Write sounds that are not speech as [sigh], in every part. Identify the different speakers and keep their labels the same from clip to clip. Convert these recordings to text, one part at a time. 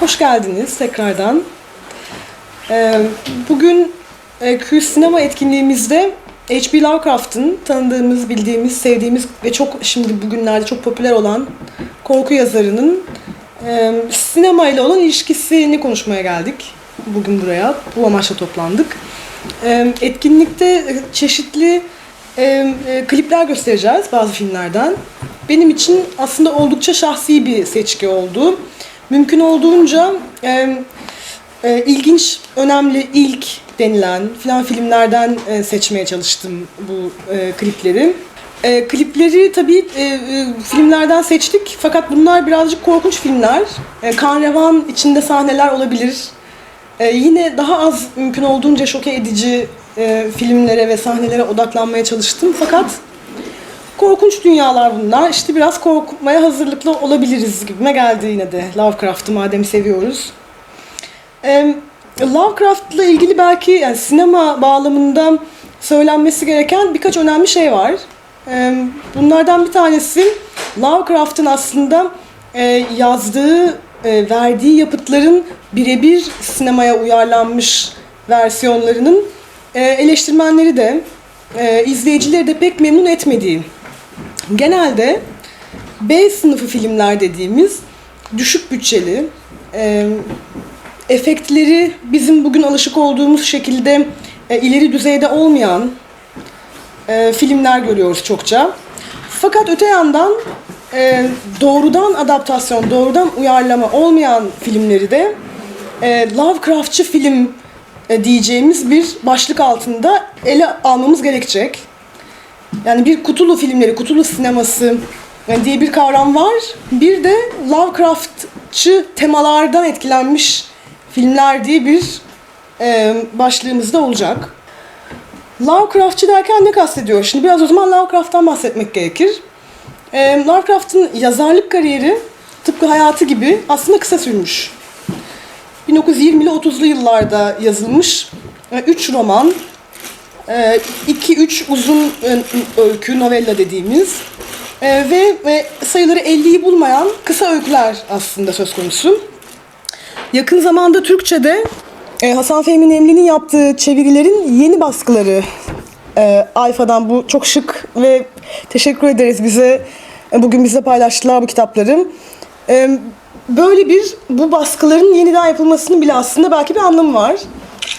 Speaker 1: Hoş geldiniz tekrardan. Ee, bugün e, Q Sinema etkinliğimizde H.P. Lovecraft'ın tanıdığımız, bildiğimiz, sevdiğimiz ve çok şimdi bugünlerde çok popüler olan korku yazarının e, sinema ile olan ilişkisini konuşmaya geldik. Bugün buraya bu amaçla toplandık. E, etkinlikte çeşitli klipler göstereceğiz bazı filmlerden. Benim için aslında oldukça şahsi bir seçki oldu. Mümkün olduğunca e, e, ilginç, önemli, ilk denilen filan filmlerden e, seçmeye çalıştım bu e, klipleri. E, klipleri tabii e, e, filmlerden seçtik fakat bunlar birazcık korkunç filmler. E, kan revan içinde sahneler olabilir. E, yine daha az mümkün olduğunca şoke edici e, filmlere ve sahnelere odaklanmaya çalıştım fakat korkunç dünyalar bunlar. İşte biraz korkmaya hazırlıklı olabiliriz gibime geldi yine de Lovecraft'ı madem seviyoruz. Ee, Lovecraft'la ilgili belki yani sinema bağlamında söylenmesi gereken birkaç önemli şey var. Ee, bunlardan bir tanesi Lovecraft'ın aslında e, yazdığı, e, verdiği yapıtların birebir sinemaya uyarlanmış versiyonlarının e, eleştirmenleri de, e, izleyicileri de pek memnun etmediği. Genelde B sınıfı filmler dediğimiz düşük bütçeli, e, efektleri bizim bugün alışık olduğumuz şekilde e, ileri düzeyde olmayan e, filmler görüyoruz çokça. Fakat öte yandan e, doğrudan adaptasyon, doğrudan uyarlama olmayan filmleri de e, Lovecraftçı film e, diyeceğimiz bir başlık altında ele almamız gerekecek. Yani bir kutulu filmleri, kutulu sineması diye bir kavram var. Bir de Lovecraftçı temalardan etkilenmiş filmler diye bir e, başlığımız da olacak. Lovecraftçı derken ne kastediyor? Şimdi biraz o zaman Lovecraft'tan bahsetmek gerekir. E, Lovecraft'ın yazarlık kariyeri tıpkı hayatı gibi aslında kısa sürmüş. 1920'li 30'lu yıllarda yazılmış 3 roman, 2-3 uzun öykü, novella dediğimiz e, ve, ve sayıları 50'yi bulmayan kısa öyküler aslında söz konusu. Yakın zamanda Türkçe'de e, Hasan Fehmi Nemli'nin yaptığı çevirilerin yeni baskıları e, Alfa'dan bu çok şık ve teşekkür ederiz bize e, bugün bize paylaştılar bu kitapları. E, böyle bir bu baskıların yeniden yapılmasının bile aslında belki bir anlamı var.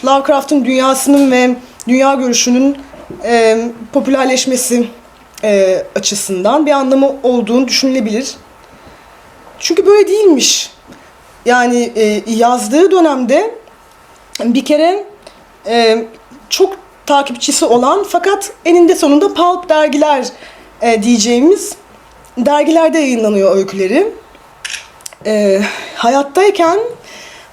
Speaker 1: Lovecraft'ın dünyasının ve dünya görüşünün e, popülerleşmesi e, açısından bir anlamı olduğunu düşünülebilir. Çünkü böyle değilmiş. Yani e, yazdığı dönemde bir kere e, çok takipçisi olan fakat eninde sonunda pulp dergiler e, diyeceğimiz dergilerde yayınlanıyor öyküleri. E, hayattayken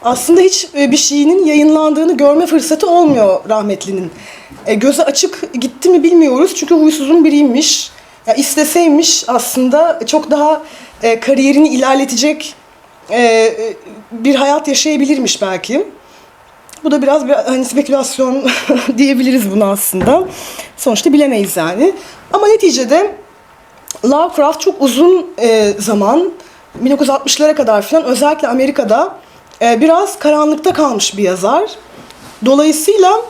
Speaker 1: aslında hiç e, bir şeyinin yayınlandığını görme fırsatı olmuyor rahmetlinin. E, gözü açık gitti mi bilmiyoruz çünkü huysuzun biriymiş. Ya isteseymiş aslında çok daha e, kariyerini ilerletecek e, bir hayat yaşayabilirmiş belki. Bu da biraz bir hani spekülasyon [laughs] diyebiliriz buna aslında. Sonuçta bilemeyiz yani. Ama neticede Lovecraft çok uzun zaman 1960'lara kadar falan özellikle Amerika'da e, biraz karanlıkta kalmış bir yazar. Dolayısıyla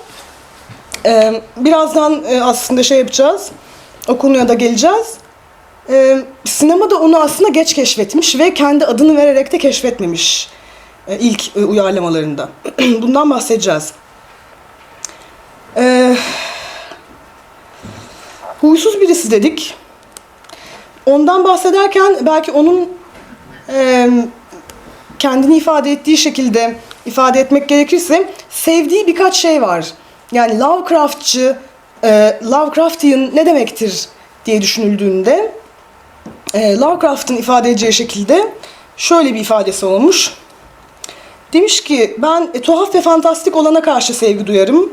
Speaker 1: e, birazdan e, aslında şey yapacağız. O konuya da geleceğiz. E, sinema da onu aslında geç keşfetmiş ve kendi adını vererek de keşfetmemiş e, ilk e, uyarlamalarında. [clears throat] Bundan bahsedeceğiz. E, huysuz birisi dedik. Ondan bahsederken belki onun e, kendini ifade ettiği şekilde ifade etmek gerekirse sevdiği birkaç şey var. Yani Lovecraftçı, e, Lovecraftian ne demektir diye düşünüldüğünde e, Lovecraft'ın ifade edeceği şekilde şöyle bir ifadesi olmuş. Demiş ki ben e, tuhaf ve fantastik olana karşı sevgi duyarım.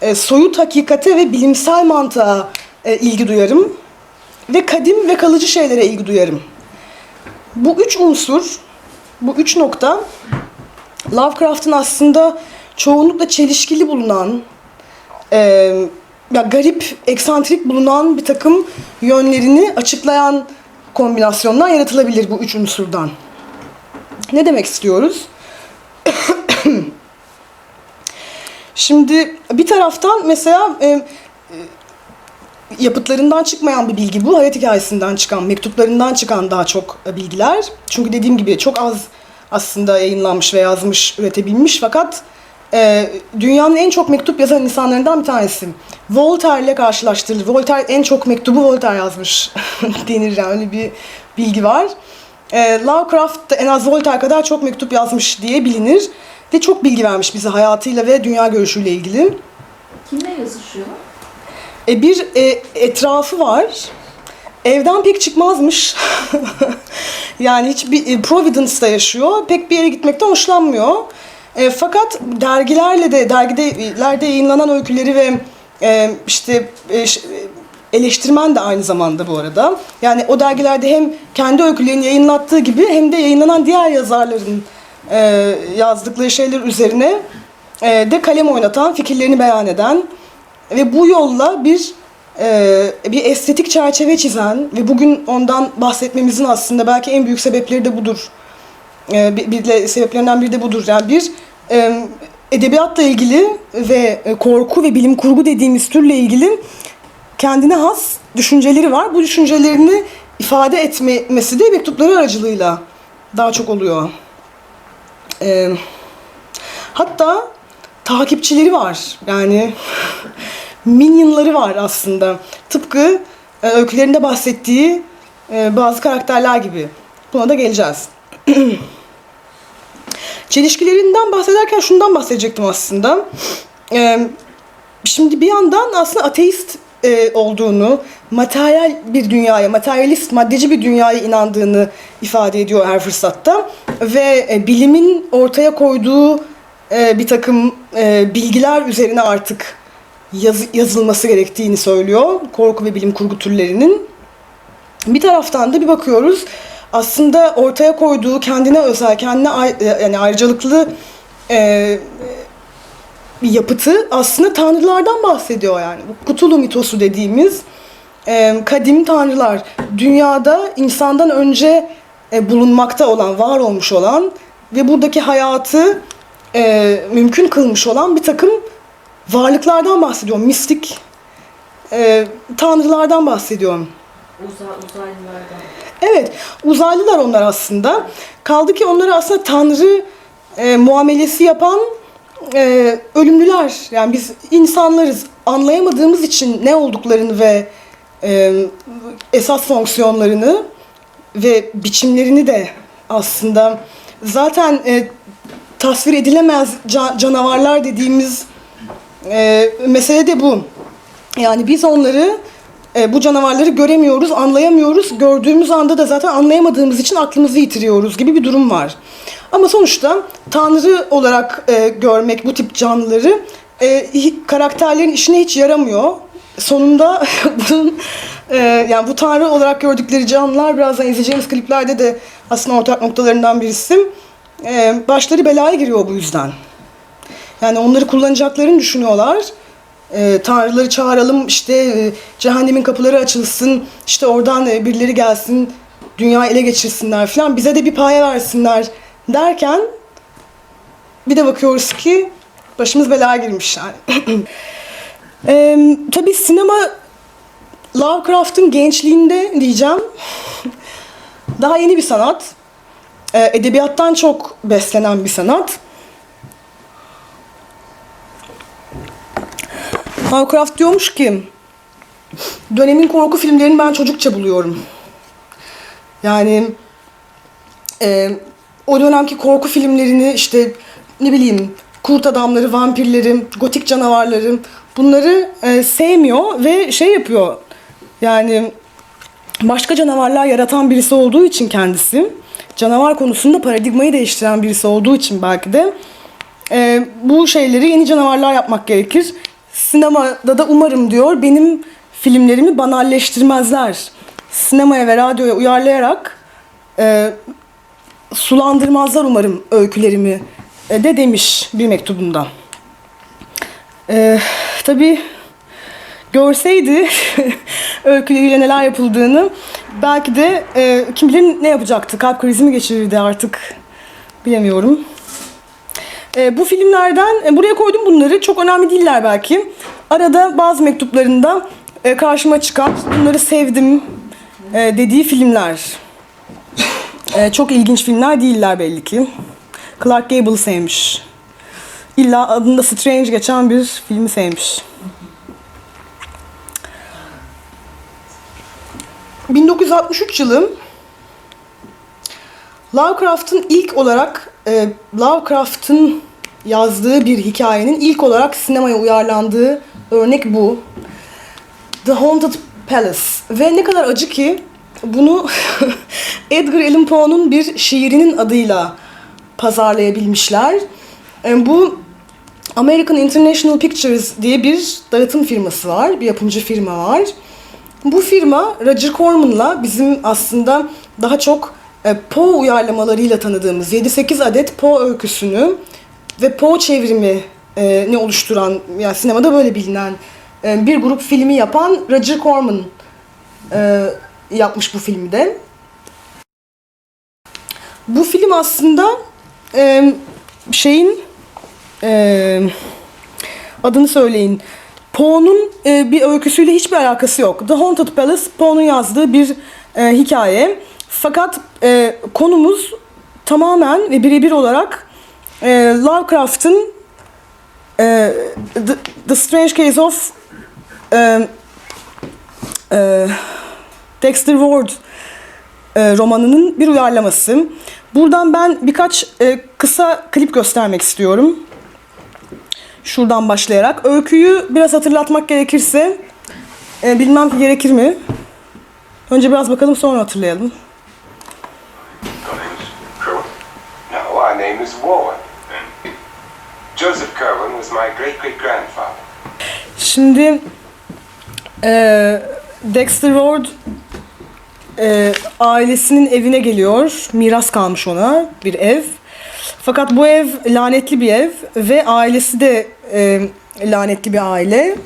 Speaker 1: E, soyut hakikate ve bilimsel mantığa e, ilgi duyarım. Ve kadim ve kalıcı şeylere ilgi duyarım. Bu üç unsur, bu üç nokta Lovecraft'ın aslında çoğunlukla çelişkili bulunan, e, ya garip, eksantrik bulunan bir takım yönlerini açıklayan kombinasyondan yaratılabilir bu üç unsurdan. Ne demek istiyoruz? [coughs] Şimdi bir taraftan mesela e, yapıtlarından çıkmayan bir bilgi bu. Hayat hikayesinden çıkan, mektuplarından çıkan daha çok e, bilgiler. Çünkü dediğim gibi çok az aslında yayınlanmış ve yazmış, üretebilmiş fakat e, dünyanın en çok mektup yazan insanlarından bir tanesi. Voltaire ile karşılaştırılır. Voltaire en çok mektubu Voltaire yazmış [laughs] denir yani öyle bir bilgi var. E, Lovecraft en az Voltaire kadar çok mektup yazmış diye bilinir. Ve çok bilgi vermiş bize hayatıyla ve dünya görüşüyle ilgili.
Speaker 2: Kimle yazışıyor?
Speaker 1: E, bir e, etrafı var. Evden pek çıkmazmış. [laughs] yani hiç bir e, Providence'da yaşıyor. Pek bir yere gitmekten hoşlanmıyor. E, fakat dergilerle de dergilerde yayınlanan öyküleri ve e, işte e, e, eleştirmen de aynı zamanda bu arada. Yani o dergilerde hem kendi öykülerini yayınlattığı gibi hem de yayınlanan diğer yazarların e, yazdıkları şeyler üzerine e, de kalem oynatan, fikirlerini beyan eden ve bu yolla bir e, bir estetik çerçeve çizen ve bugün ondan bahsetmemizin aslında belki en büyük sebepleri de budur. E, bir, bir de sebeplerinden biri de budur. Yani bir e, edebiyatla ilgili ve e, korku ve bilim kurgu dediğimiz türle ilgili kendine has düşünceleri var. Bu düşüncelerini ifade etmesi de mektupları aracılığıyla daha çok oluyor. E, hatta takipçileri var. Yani minyonları var aslında. Tıpkı e, öykülerinde bahsettiği e, bazı karakterler gibi. Buna da geleceğiz. [clears throat] Çelişkilerinden bahsederken şundan bahsedecektim aslında. E, şimdi bir yandan aslında ateist e, olduğunu, materyal bir dünyaya, materyalist, maddeci bir dünyaya inandığını ifade ediyor her fırsatta. Ve e, bilimin ortaya koyduğu e, bir takım e, bilgiler üzerine artık yaz- yazılması gerektiğini söylüyor. Korku ve bilim kurgu türlerinin. Bir taraftan da bir bakıyoruz aslında ortaya koyduğu kendine özel, kendine ay- yani ayrıcalıklı e, bir yapıtı aslında tanrılardan bahsediyor yani. Bu Cthulhu mitosu dediğimiz e, kadim tanrılar. Dünyada insandan önce e, bulunmakta olan, var olmuş olan ve buradaki hayatı e, mümkün kılmış olan bir takım varlıklardan bahsediyor. Mistik e, tanrılardan bahsediyorum.
Speaker 2: Uza, uzaylılardan.
Speaker 1: Evet, uzaylılar onlar aslında. Kaldı ki onları aslında tanrı e, muamelesi yapan e, ölümlüler. Yani biz insanlarız. Anlayamadığımız için ne olduklarını ve e, esas fonksiyonlarını ve biçimlerini de aslında zaten e, tasvir edilemez ca- canavarlar dediğimiz e, mesele de bu. Yani biz onları e, bu canavarları göremiyoruz, anlayamıyoruz. Gördüğümüz anda da zaten anlayamadığımız için aklımızı yitiriyoruz gibi bir durum var. Ama sonuçta tanrı olarak e, görmek bu tip canlıları e, karakterlerin işine hiç yaramıyor. Sonunda [laughs] bunun e, yani bu tanrı olarak gördükleri canlılar birazdan izleyeceğimiz kliplerde de aslında ortak noktalarından birisi. E, başları belaya giriyor bu yüzden. Yani onları kullanacaklarını düşünüyorlar. E, tanrıları çağıralım işte e, cehennemin kapıları açılsın işte oradan e, birileri gelsin dünyayı ele geçirsinler falan bize de bir paya versinler derken bir de bakıyoruz ki başımız belaya girmiş yani. [clears throat] e, tabii sinema Lovecraft'ın gençliğinde diyeceğim [laughs] daha yeni bir sanat. E, edebiyattan çok beslenen bir sanat. Lovecraft diyormuş ki dönemin korku filmlerini ben çocukça buluyorum. Yani e, o dönemki korku filmlerini işte ne bileyim kurt adamları, vampirleri, gotik canavarları bunları e, sevmiyor ve şey yapıyor. Yani başka canavarlar yaratan birisi olduğu için kendisi canavar konusunda paradigmayı değiştiren birisi olduğu için belki de e, bu şeyleri yeni canavarlar yapmak gerekir. Sinemada da umarım diyor benim filmlerimi banalleştirmezler. Sinemaya ve radyoya uyarlayarak e, sulandırmazlar umarım öykülerimi e, de demiş bir mektubunda. E, tabii görseydi [laughs] öyküleriyle neler yapıldığını belki de e, kim bilir ne yapacaktı. Kalp krizi mi geçirirdi artık bilemiyorum. E, bu filmlerden e, buraya koydum bunları. Çok önemli değiller belki. Arada bazı mektuplarında e, karşıma çıkan bunları sevdim e, dediği filmler. E, çok ilginç filmler değiller belli ki. Clark Gable sevmiş. İlla adında Strange geçen bir filmi sevmiş. 1963 yılı Lovecraft'ın ilk olarak e, Lovecraft'ın yazdığı bir hikayenin ilk olarak sinemaya uyarlandığı örnek bu. The Haunted Palace. Ve ne kadar acı ki bunu [laughs] Edgar Allan Poe'nun bir şiirinin adıyla pazarlayabilmişler. E, bu American International Pictures diye bir dağıtım firması var, bir yapımcı firma var. Bu firma Roger Corman'la bizim aslında daha çok e, Poe uyarlamalarıyla tanıdığımız 7-8 adet Poe öyküsünü ve Poe çevrimi e, ne oluşturan, yani sinemada böyle bilinen e, bir grup filmi yapan Roger Corman yapmış bu filmi de. Bu film aslında şeyin adını söyleyin. Poe'nun e, bir öyküsüyle hiçbir alakası yok. The Haunted Palace Poe'nun yazdığı bir e, hikaye. Fakat e, konumuz tamamen ve birebir olarak e, Lovecraft'ın e, The, The Strange Case of e, e, Dexter Ward e, romanının bir uyarlaması. Buradan ben birkaç e, kısa klip göstermek istiyorum. Şuradan başlayarak. Öyküyü biraz hatırlatmak gerekirse, e, bilmem ki gerekir mi? Önce biraz bakalım sonra hatırlayalım. Şimdi e, Dexter Ward e, ailesinin evine geliyor. Miras kalmış ona bir ev. Fakat bu ev lanetli bir ev ve ailesi de e, lanetli bir aile.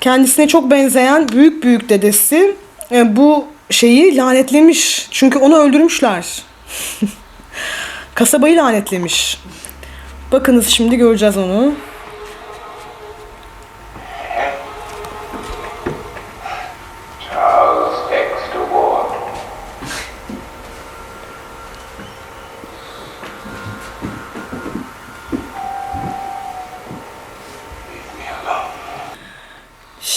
Speaker 1: Kendisine çok benzeyen büyük büyük dedesi e, bu şeyi lanetlemiş. Çünkü onu öldürmüşler. [laughs] Kasabayı lanetlemiş. Bakınız şimdi göreceğiz onu.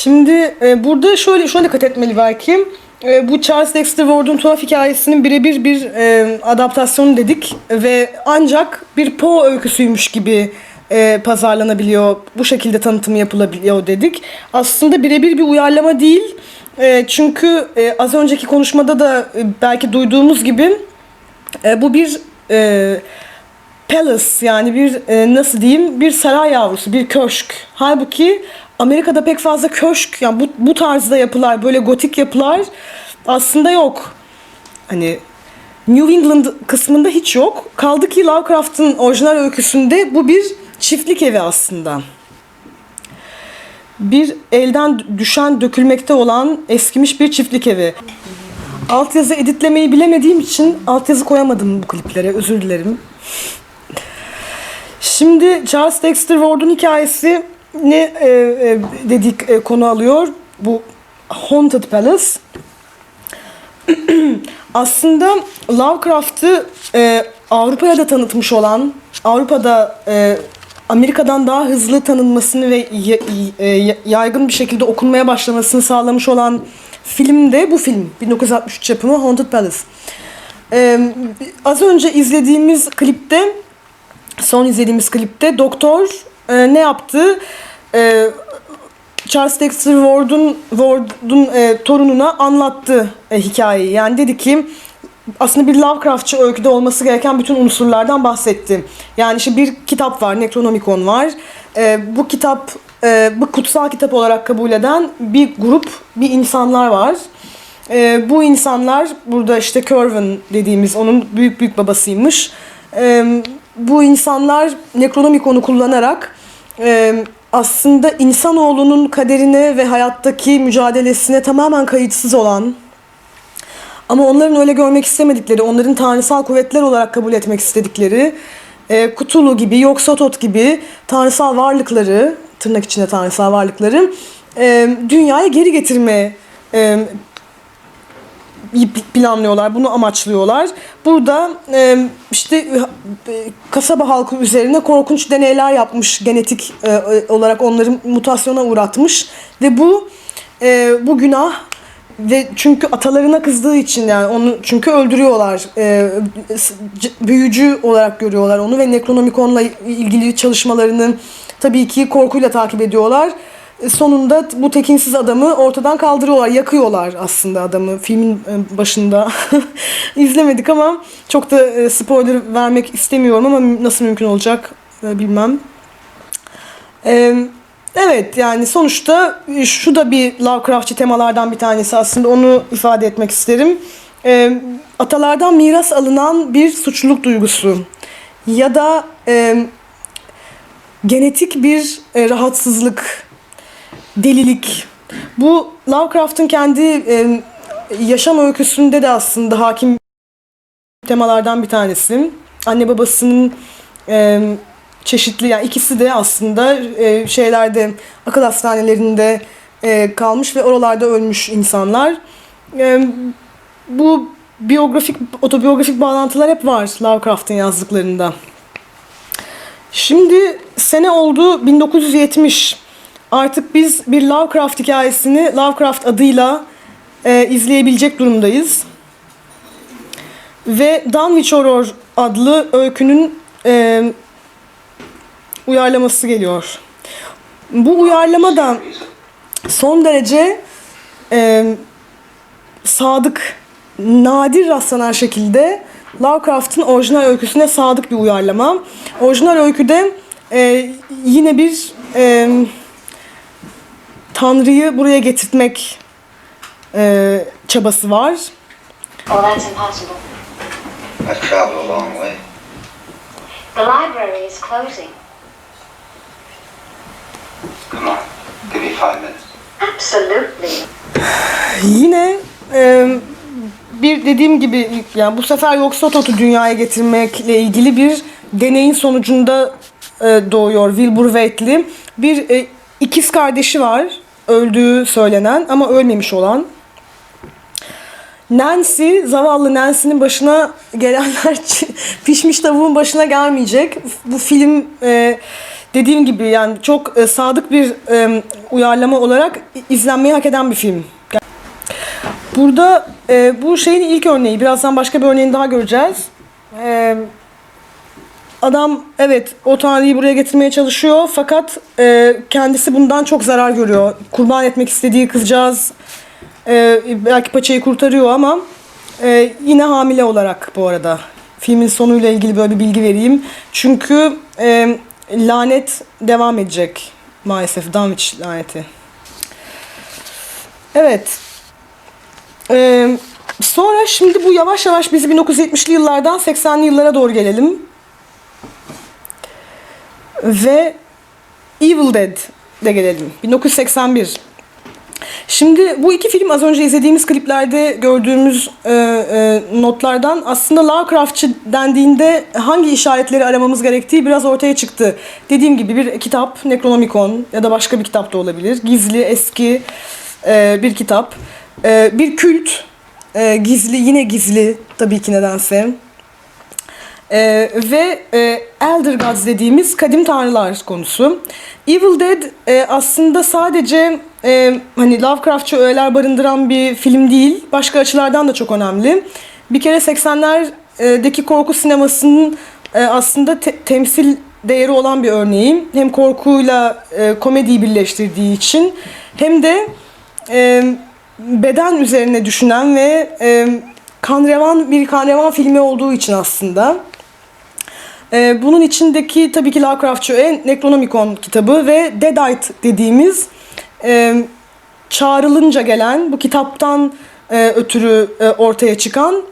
Speaker 1: Şimdi e, burada şöyle şuna dikkat etmeli belki. E, bu Charles Dexter Ward'un tuhaf hikayesinin birebir bir e, adaptasyonu dedik ve ancak bir Poe öyküsüymüş gibi e, pazarlanabiliyor, bu şekilde tanıtımı yapılabiliyor dedik. Aslında birebir bir uyarlama değil. E, çünkü e, az önceki konuşmada da e, belki duyduğumuz gibi e, bu bir e, palace yani bir e, nasıl diyeyim bir saray yavrusu bir köşk. Halbuki Amerika'da pek fazla köşk yani bu, bu tarzda yapılar böyle gotik yapılar aslında yok. Hani New England kısmında hiç yok. Kaldı ki Lovecraft'ın orijinal öyküsünde bu bir çiftlik evi aslında. Bir elden düşen, dökülmekte olan eskimiş bir çiftlik evi. Altyazı editlemeyi bilemediğim için altyazı koyamadım bu kliplere. Özür dilerim. Şimdi Charles Dexter Ward'un hikayesi ne e, e, dedik e, konu alıyor. Bu Haunted Palace. [clears throat] Aslında Lovecraft'ı e, Avrupa'ya da tanıtmış olan, Avrupa'da e, Amerika'dan daha hızlı tanınmasını ve y- yaygın bir şekilde okunmaya başlamasını sağlamış olan film de bu film. 1963 yapımı Haunted Palace. E, az önce izlediğimiz klipte son izlediğimiz klipte doktor e, ne yaptı? E, Charles Dexter Ward'un Ward'un e, torununa anlattı e, hikayeyi. Yani dedi ki aslında bir Lovecraftçı öyküde olması gereken bütün unsurlardan bahsetti. Yani işte bir kitap var, Necronomicon var. E, bu kitap e, bu kutsal kitap olarak kabul eden bir grup, bir insanlar var. E, bu insanlar burada işte Kerwin dediğimiz onun büyük büyük babasıymış. E, bu insanlar Necronomicon'u kullanarak e, aslında insanoğlunun kaderine ve hayattaki mücadelesine tamamen kayıtsız olan ama onların öyle görmek istemedikleri, onların tanrısal kuvvetler olarak kabul etmek istedikleri e, Cthulhu gibi, Yog-Sothoth gibi tanrısal varlıkları, tırnak içinde tanrısal varlıkları e, dünyaya geri getirme e, planlıyorlar, bunu amaçlıyorlar. Burada e, işte e, kasaba halkı üzerine korkunç deneyler yapmış, genetik e, olarak onları mutasyona uğratmış ve bu e, bu günah ve çünkü atalarına kızdığı için yani onu çünkü öldürüyorlar. E, büyücü olarak görüyorlar onu ve Necronomicon'la ilgili çalışmalarını tabii ki korkuyla takip ediyorlar. Sonunda bu tekinsiz adamı ortadan kaldırıyorlar, yakıyorlar aslında adamı filmin e, başında. [laughs] İzlemedik ama çok da e, spoiler vermek istemiyorum ama nasıl mümkün olacak e, bilmem. Evet yani sonuçta şu da bir Lovecraftçı temalardan bir tanesi aslında onu ifade etmek isterim. Atalardan miras alınan bir suçluluk duygusu ya da genetik bir rahatsızlık, delilik. Bu Lovecraft'ın kendi e, yaşam öyküsünde de aslında hakim temalardan bir tanesi. Anne babasının e, çeşitli yani ikisi de aslında e, şeylerde akıl hastanelerinde e, kalmış ve oralarda ölmüş insanlar. E, bu biyografik otobiyografik bağlantılar hep var Lovecraft'ın yazdıklarında. Şimdi sene oldu 1970. Artık biz bir Lovecraft hikayesini Lovecraft adıyla e, izleyebilecek durumdayız. Ve Dunwich Horror adlı öykünün e, uyarlaması geliyor. Bu uyarlama da son derece e, sadık, nadir rastlanan şekilde Lovecraft'ın orijinal öyküsüne sadık bir uyarlama. Orijinal öyküde e, yine bir e, Tanrı'yı buraya getirtmek e, çabası var.
Speaker 3: Oh, that's impossible.
Speaker 4: I've traveled a long way.
Speaker 3: The library is closing.
Speaker 4: Come on, give me five minutes.
Speaker 3: Absolutely.
Speaker 1: Yine e, bir dediğim gibi yani bu sefer Yog-Sothoth'u dünyaya getirmekle ilgili bir deneyin sonucunda e, doğuyor Wilbur Whateley. Bir e, ikiz kardeşi var öldüğü söylenen ama ölmemiş olan. Nancy, zavallı Nancy'nin başına gelenler [laughs] pişmiş tavuğun başına gelmeyecek. Bu film e, dediğim gibi yani çok e, sadık bir e, uyarlama olarak izlenmeyi hak eden bir film. Burada bu şeyin ilk örneği. Birazdan başka bir örneğini daha göreceğiz. E, adam evet o tanrıyı buraya getirmeye çalışıyor fakat e, kendisi bundan çok zarar görüyor. Kurban etmek istediği kızcağız e, belki paçayı kurtarıyor ama e, yine hamile olarak bu arada. Filmin sonuyla ilgili böyle bir bilgi vereyim. Çünkü e, lanet devam edecek maalesef. Dunwich laneti. Evet. Ee, sonra şimdi bu yavaş yavaş bizi 1970'li yıllardan 80'li yıllara doğru gelelim. Ve Evil Dead de gelelim. 1981. Şimdi bu iki film az önce izlediğimiz kliplerde gördüğümüz e, e, notlardan aslında Lovecraftçı dendiğinde hangi işaretleri aramamız gerektiği biraz ortaya çıktı. Dediğim gibi bir kitap, Necronomicon ya da başka bir kitap da olabilir. Gizli, eski e, bir kitap. E, bir kült, e, gizli, yine gizli tabii ki nedense. Ee, ve e, Elder Gods dediğimiz kadim tanrılar konusu. Evil Dead e, aslında sadece e, hani Lovecraftçı öğeler barındıran bir film değil. Başka açılardan da çok önemli. Bir kere 80'lerdeki korku sinemasının e, aslında te- temsil değeri olan bir örneği. Hem korkuyla e, komediyi birleştirdiği için hem de e, beden üzerine düşünen ve e, kanrevan bir kanrevan filmi olduğu için aslında. Ee, bunun içindeki tabii ki Lovecraftçı öğe Necronomicon kitabı ve Deadite dediğimiz e, çağrılınca gelen bu kitaptan e, ötürü e, ortaya çıkan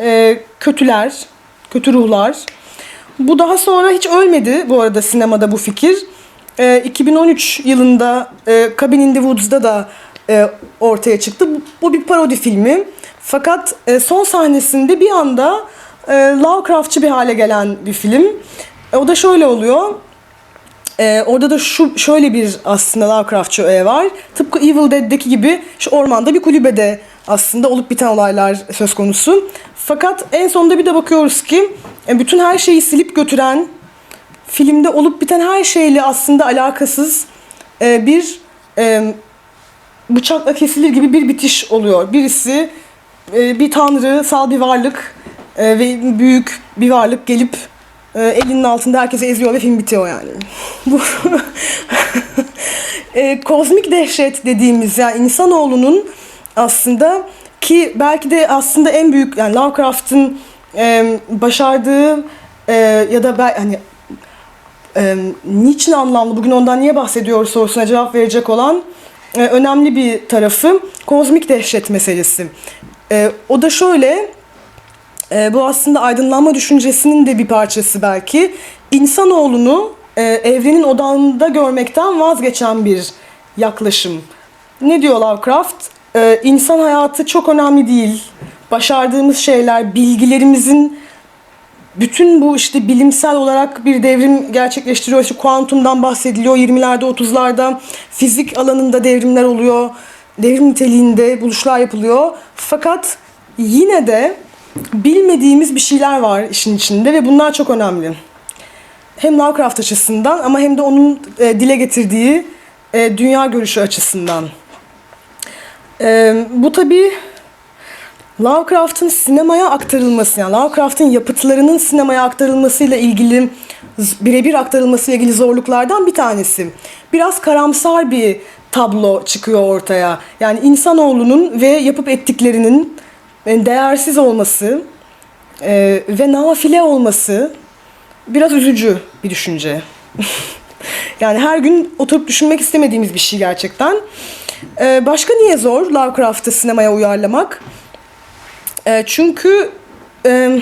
Speaker 1: e, kötüler, kötü ruhlar. Bu daha sonra hiç ölmedi bu arada sinemada bu fikir. E, 2013 yılında e, Cabin in the Woods'da da e, ortaya çıktı. Bu, bu bir parodi filmi. Fakat e, son sahnesinde bir anda e, Lovecraftçı bir hale gelen bir film. E, o da şöyle oluyor. E, orada da şu şöyle bir aslında Lovecraftçı öğe var. Tıpkı Evil Dead'deki gibi şu ormanda bir kulübede aslında olup biten olaylar söz konusu. Fakat en sonunda bir de bakıyoruz ki e, bütün her şeyi silip götüren filmde olup biten her şeyle aslında alakasız e, bir e, bıçakla kesilir gibi bir bitiş oluyor. Birisi e, bir tanrısal bir varlık e, ve büyük bir varlık gelip e, elinin altında herkese eziyor ve film bitiyor yani. Bu [laughs] e, kozmik dehşet dediğimiz yani insanoğlunun aslında ki belki de aslında en büyük yani Lovecraft'ın e, başardığı e, ya da ben hani e, niçin anlamlı, bugün ondan niye bahsediyor sorusuna cevap verecek olan e, önemli bir tarafı kozmik dehşet meselesi. E, o da şöyle, e, bu aslında aydınlanma düşüncesinin de bir parçası belki. İnsanoğlunu e, evrenin odağında görmekten vazgeçen bir yaklaşım. Ne diyor Lovecraft? E, insan hayatı çok önemli değil. Başardığımız şeyler, bilgilerimizin bütün bu işte bilimsel olarak bir devrim gerçekleştiriyor. İşte kuantumdan bahsediliyor 20'lerde 30'larda. Fizik alanında devrimler oluyor. Devrim niteliğinde buluşlar yapılıyor. Fakat yine de bilmediğimiz bir şeyler var işin içinde ve bunlar çok önemli. Hem Lovecraft açısından ama hem de onun e, dile getirdiği e, dünya görüşü açısından. E, bu tabii Lovecraft'ın sinemaya aktarılması, yani Lovecraft'ın yapıtlarının sinemaya aktarılmasıyla ilgili, birebir aktarılmasıyla ilgili zorluklardan bir tanesi. Biraz karamsar bir tablo çıkıyor ortaya. Yani insanoğlunun ve yapıp ettiklerinin değersiz olması e, ve nafile olması biraz üzücü bir düşünce. [laughs] yani her gün oturup düşünmek istemediğimiz bir şey gerçekten. E, başka niye zor Lovecraft'ı sinemaya uyarlamak? E, çünkü e,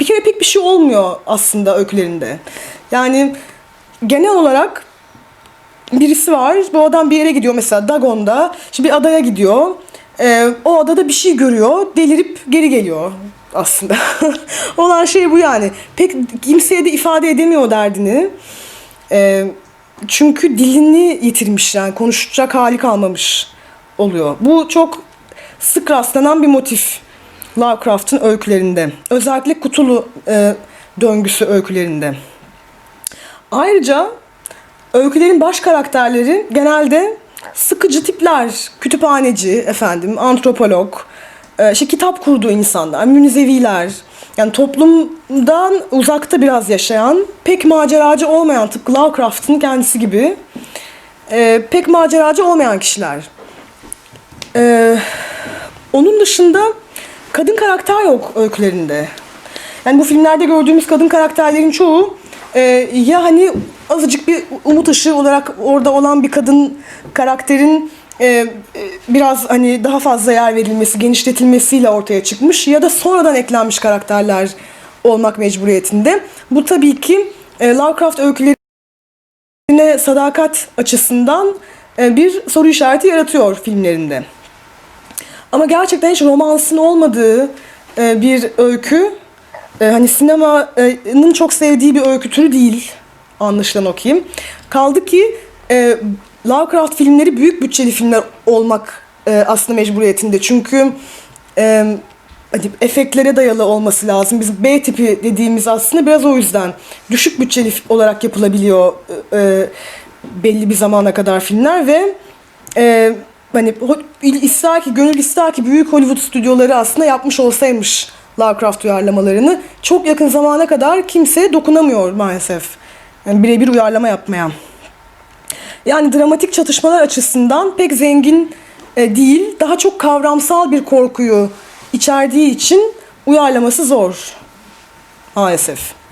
Speaker 1: bir kere pek bir şey olmuyor aslında öykülerinde. Yani genel olarak birisi var. Bu adam bir yere gidiyor mesela Dagon'da. Şimdi bir adaya gidiyor. E, o adada bir şey görüyor. Delirip geri geliyor aslında. [laughs] Olan şey bu yani. Pek kimseye de ifade edemiyor derdini. E, çünkü dilini yitirmiş yani konuşacak hali kalmamış oluyor. Bu çok sık rastlanan bir motif Lovecraft'ın öykülerinde. Özellikle kutulu e, döngüsü öykülerinde. Ayrıca öykülerin baş karakterleri genelde sıkıcı tipler, kütüphaneci, efendim, antropolog, işte kitap kurduğu insanlar, münzeviler, yani toplumdan uzakta biraz yaşayan, pek maceracı olmayan tıpkı Lovecraft'ın kendisi gibi e, pek maceracı olmayan kişiler. E, onun dışında kadın karakter yok öykülerinde. Yani bu filmlerde gördüğümüz kadın karakterlerin çoğu e, ya hani azıcık bir umut ışığı olarak orada olan bir kadın karakterin e, e, biraz hani daha fazla yer verilmesi, genişletilmesiyle ortaya çıkmış ya da sonradan eklenmiş karakterler olmak mecburiyetinde. Bu tabii ki e, Lovecraft öykülerine sadakat açısından e, bir soru işareti yaratıyor filmlerinde. Ama gerçekten hiç romansın olmadığı e, bir öykü, e, hani sinemanın çok sevdiği bir öykü türü değil anlaşılan okuyayım. Kaldı ki e, Lovecraft filmleri büyük bütçeli filmler olmak e, aslında mecburiyetinde. Çünkü e, hani efektlere dayalı olması lazım. Biz B tipi dediğimiz aslında biraz o yüzden düşük bütçeli olarak yapılabiliyor e, belli bir zamana kadar filmler ve e, hani ister ki gönül ister ki büyük Hollywood stüdyoları aslında yapmış olsaymış Lovecraft uyarlamalarını çok yakın zamana kadar kimse dokunamıyor maalesef. Yani birebir uyarlama yapmaya. Yani dramatik çatışmalar açısından pek zengin e, değil, daha çok kavramsal bir korkuyu içerdiği için uyarlaması zor maalesef.